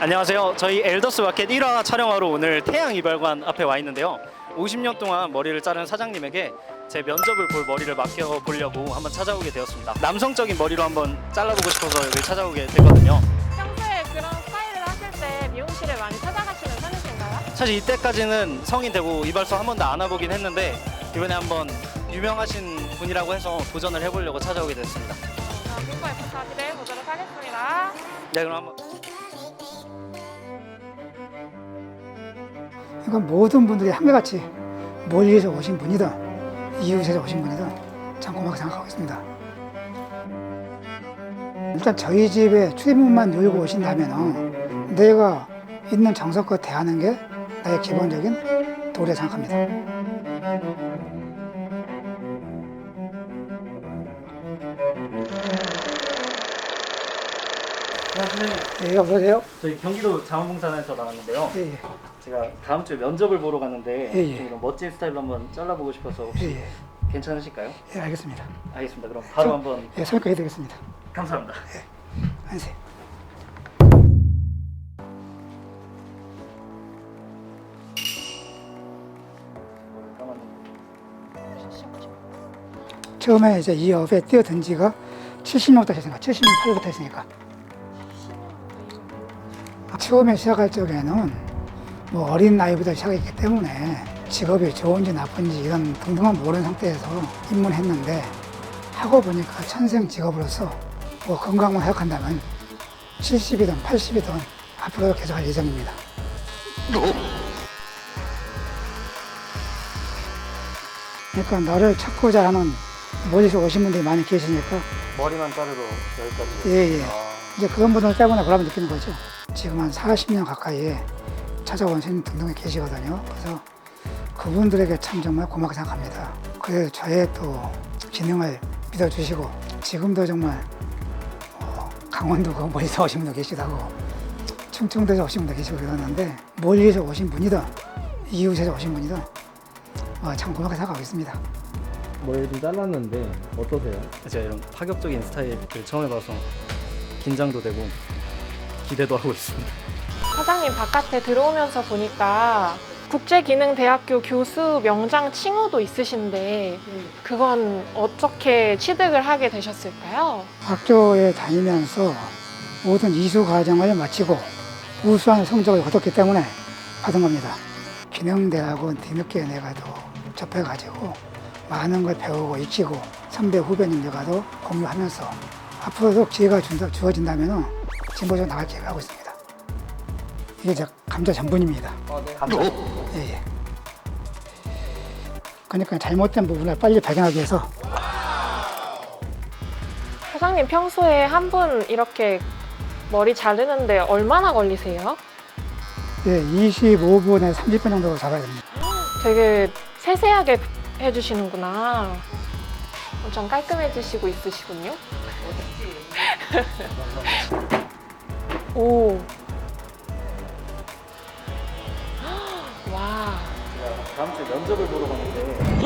안녕하세요. 저희 엘더스 마켓 1화 촬영하러 오늘 태양 이발관 앞에 와 있는데요. 50년 동안 머리를 자른 사장님에게 제 면접을 볼 머리를 맡겨 보려고 한번 찾아오게 되었습니다. 남성적인 머리로 한번 잘라보고 싶어서 여기 찾아오게 됐거든요. 평소에 그런 스타일을 하실 때 미용실에 많이 찾아가시는 편이신가요? 사실 이때까지는 성인 되고 이발소 한 번도 안 와보긴 했는데 이번에 한번 유명하신 분이라고 해서 도전을 해보려고 찾아오게 됐습니다. 자, 빙고 F 기대해 보도록 하겠습니다. 네, 그럼 한번. 이건 모든 분들이 한결같이 멀리서 오신 분이든 이웃에서 오신 분이든 참 고맙게 생각하고 있습니다. 일단 저희 집에 출입문만 열고 오신다면 내가 있는 정성껏 대하는 게 나의 기본적인 도리라 생각합니다. 네, 여보세요? 저희 경기도 자원봉사단에서 나왔는데요. 예, 예, 제가 다음 주에 면접을 보러 가는데 예, 예. 좀 이런 멋진 스타일로 한번 잘라보고 싶어서 혹시 예, 예, 괜찮으실까요? 예, 알겠습니다. 알겠습니다. 그럼 바로 한번 예, 설명해 드리겠습니다. 감사합니다. 안녕하세요. 처음에 이제 이 업에 뛰어든 지가 70년부터 됐으니까 70년 8년부터 했으니까 처음에 시작할 적에는 뭐 어린 나이부터 시작했기 때문에 직업이 좋은지 나쁜지 이런 등등한 모르는 상태에서 입문했는데 하고 보니까 천생 직업으로서 뭐 건강만 생각한다면 70이든 80이든 앞으로 계속 할 예정입니다. 그러니까 나를 찾고자 하는 멀리서 오신 분들이 많이 계시니까 머리만 자르러 여기까지. 예, 예. 아, 이제 그런 분들 때문에 보람을 느끼는 거죠. 지금 한 40년 가까이 찾아온 스님 등등이 계시거든요. 그래서 그분들에게 참 정말 고맙게 생각합니다. 그래서 저의 또 기능을 믿어주시고 지금도 정말 뭐 강원도 그 멀리서 오신 분도 계시고 하고 충청도에서 오신 분도 계시고 그러는데 멀리서 오신 분이든 이웃에서 오신 분이든 어, 참 고맙게 생각하고 있습니다. 머리를 잘랐는데 어떠세요? 제가 이런 파격적인 스타일을 처음 해봐서 긴장도 되고 기대도 하고 있습니다. 사장님 바깥에 들어오면서 보니까 국제기능대학교 교수 명장 칭호도 있으신데 그건 어떻게 취득을 하게 되셨을까요? 학교에 다니면서 모든 이수 과정을 마치고 우수한 성적을 거뒀기 때문에 받은 겁니다. 기능대학원 뒤늦게 내가도 접해가지고 많은 걸 배우고 익히고 선배 후배님들과도 공유하면서 앞으로도 기회가 준다, 주어진다면 진보적으로 나갈 계획을 하고 있습니다. 이게 제 감자 전분입니다. 예, 예. 그러니까 잘못된 부분을 빨리 발견하기 위해서 사장님 평소에 한 분 이렇게 머리 자르는데 얼마나 걸리세요? 예, 25분에 30분 정도 잡아야 됩니다. 되게 세세하게 해주시는구나. 엄청 깔끔해지시고 있으시군요. 오. 와. 다음 주에 면접을 보러 가는데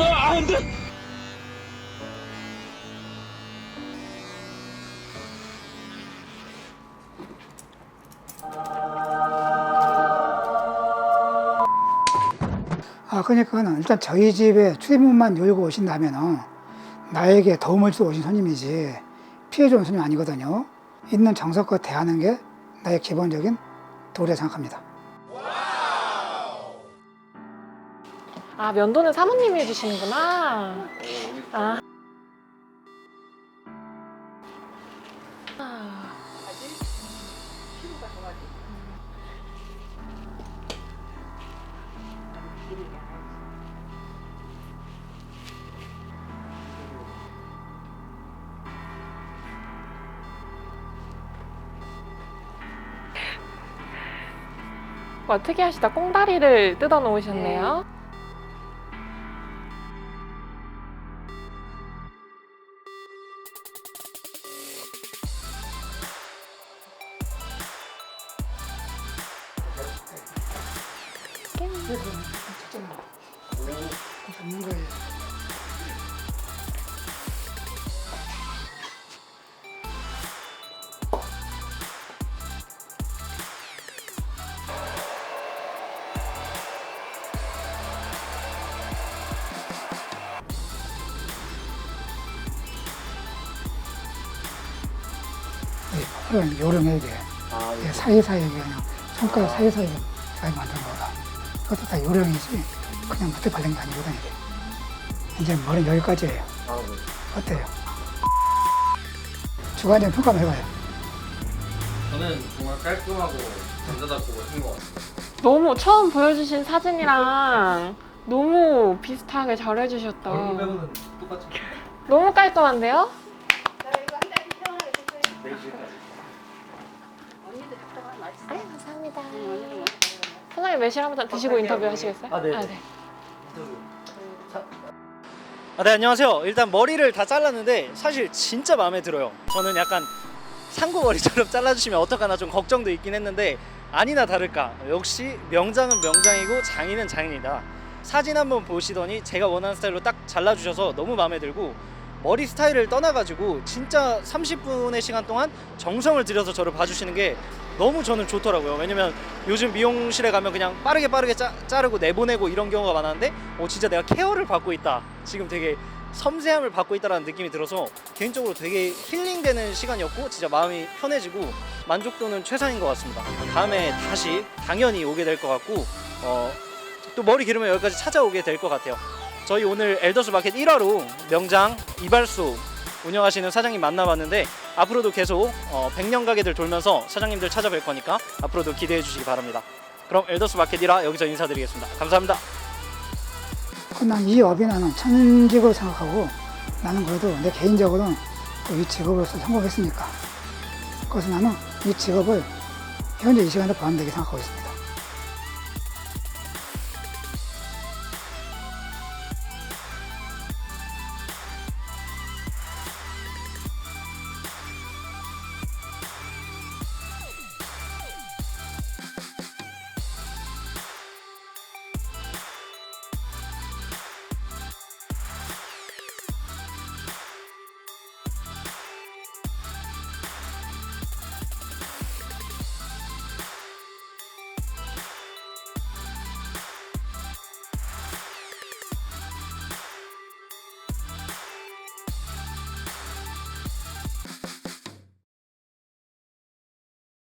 아, 그러니까는 일단 저희 집에 출입문만 열고 오신다면 나에게 도움을 주고 오신 손님이지 피해 주는 손님 아니거든요. 있는 정성껏 대하는 게 나의 기본적인 도리라 생각합니다. 아, 면도는 사모님이 해주시는구나. 아. 아. 와, 특이하시다. 꽁다리를 뜯어 놓으셨네요. 잡는 거예요. 표현 요령에 이게 아, 이게 사이사이에 그냥 손가락 사이사이에 많이 만든 거라 그것도 다 요령이지 그냥 밑에 바른 게 아니거든 이게 이제 머리 여기까지예요 아, 네. 어때요? 주관적 평가 한번 해봐요 저는 정말 깔끔하고 남자답고 멋진 것 같아요. 너무 처음 보여주신 사진이랑 너무 비슷하게 잘 해주셨다. 얼굴 빼고는 똑같이. 너무 깔끔한데요? 사장님 매실 한번 드시고 인터뷰 하시겠어요? 아, 네. 아, 네. 아, 네, 안녕하세요. 일단 머리를 다 잘랐는데 사실 진짜 마음에 들어요. 저는 약간 상구 머리처럼 잘라주시면 어떡하나 좀 걱정도 있긴 했는데 아니나 다를까 역시 명장은 명장이고 장인은 장인이다. 사진 한번 보시더니 제가 원하는 스타일로 딱 잘라주셔서 너무 마음에 들고 머리 스타일을 떠나가지고 진짜 30분의 시간 동안 정성을 들여서 저를 봐주시는 게 너무 저는 좋더라고요. 왜냐면 요즘 미용실에 가면 그냥 빠르게 빠르게 짜, 자르고 내보내고 이런 경우가 많았는데 어 진짜 내가 케어를 받고 있다. 지금 되게 섬세함을 받고 있다라는 느낌이 들어서 개인적으로 되게 힐링되는 시간이었고 진짜 마음이 편해지고 만족도는 최상인 것 같습니다. 다음에 다시 당연히 오게 될 것 같고 어, 또 머리 기르면 여기까지 찾아오게 될 것 같아요. 저희 오늘 엘더스 마켓 1화로 명장 이발소 운영하시는 사장님 만나봤는데 앞으로도 계속 어, 100년 가게들 돌면서 사장님들 찾아뵐 거니까 앞으로도 기대해 주시기 바랍니다. 그럼 엘더스 마켓 1화 여기서 인사드리겠습니다. 감사합니다. 그난 이 업이 나는 천직으로 생각하고 나는 그래도 내 개인적으로는 또이 직업으로서 성공했으니까 그래서 나는 이 직업을 현재 이 시간에 보완되게 생각하고 있습니다.